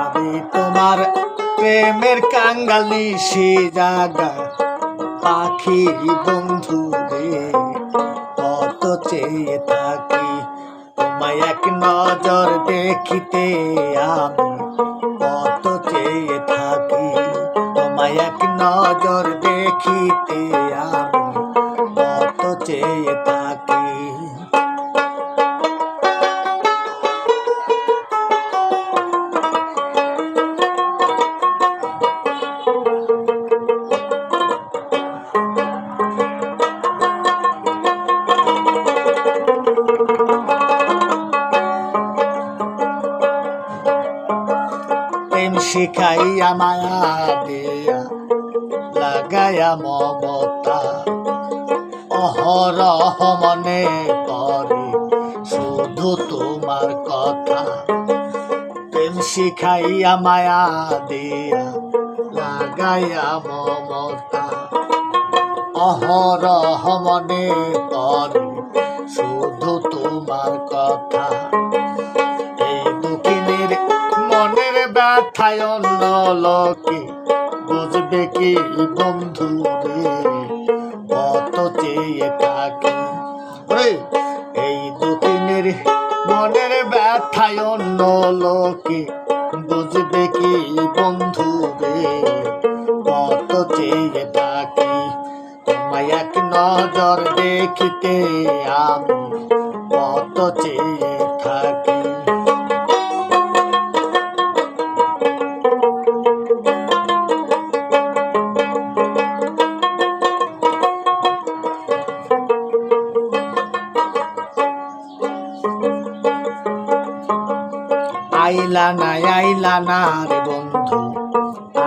আমি তোমার প্রেমের কাঙ্গাল নিশি জাগা বন্ধু রে কত চেয়ে থাকি। তোমায় এক নজর দেখিতে আমি কত চেয়ে থাকি। তোমায় এক নজর দেখিতে আমি কত চেয়ে থাকি প্রেম শিখাইয়া মায়া দিয়া, লাগাইয়া মমতা। অহরহ মনে করে শুধু তোমার কথা। প্রেম শিখাইয়া মায়া দিয়া, লাগাইয়া মমতা। অহরহ মনে করে শুধু তোমার কথা। ব্যথায় অন্য লোকে বুঝবে কি বন্ধু রে? কত চেয়ে থাকি। এই দুঃখিনীর মনের ব্যথায় অন্য লোকে বুঝবে কি বন্ধু রে? কত চেয়ে থাকি। তোমায় এক নজর দেখিতে আমি কত চেয়ে আইলা না আইলা না রে বন্ধু,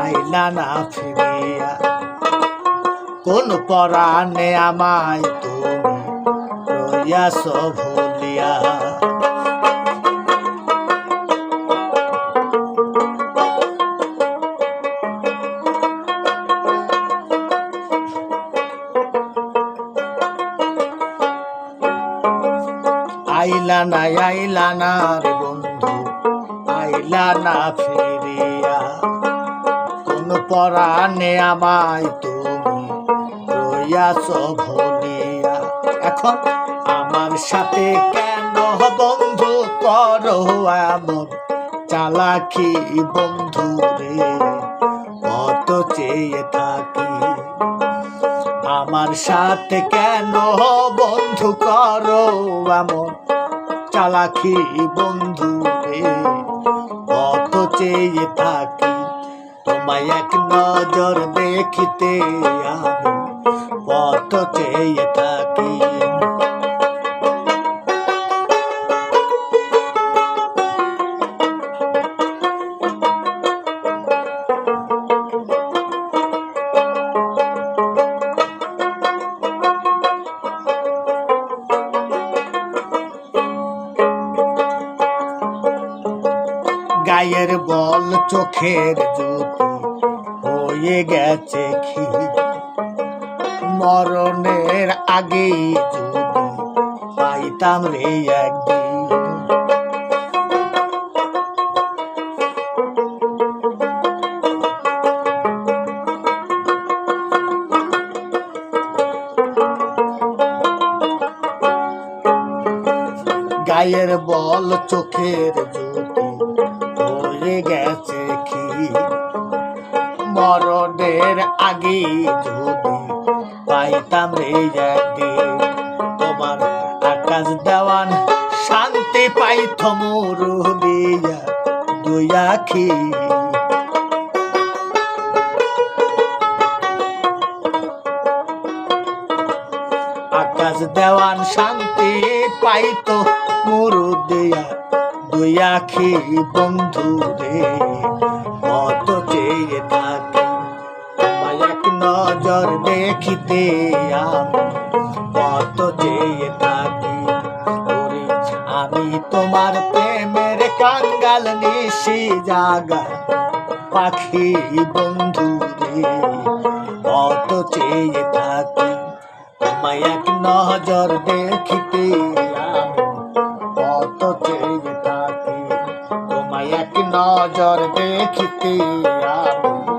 আইলা না ফিরিয়া। কোন পরাণে আমায় তুমি ভুলিয়া। আইলা না আইলা না রে বন্ধু না ফিরিয়া, কোন পরাণে আমায় তুমি রইয়াছ ভুলিয়া। এখন আমার সাথে কেন বন্ধু করো চালাকি বন্ধু রে? কত চেয়ে থাকি। আমার সাথে কেন বন্ধু করো এমন চালাকি বন্ধু চেয়ে থাকি। তোমায় এক নজর দেখিতে আমি পথ চেয়ে থাকি। গায়ের বল চোখের জ্যোতি হয়ে গেছে খি মরণের আগে যদি পাইতাম রে একদিন। গায়ের বল চোখের গেছে কি? মরণের আগে যদি পাইতাম রে একদিন, তোমার আকাশ দেওয়ান শান্তি পাইথ মরু দিয়া দুই আকাশ দেওয়ান শান্তি পাইতো মরু দিয়া দুই আখি বন্ধু রে কত চেয়ে থাকি। এক নজর দেখিতে আমি, কত চেয়ে থাকি। আমি তোমার প্রেমের কাঙ্গাল নিশি জাগা। পাখি বন্ধু রে কত চেয়ে থাকি। তোমায় এক নজর দেখিতে নজর দেখিতে আমি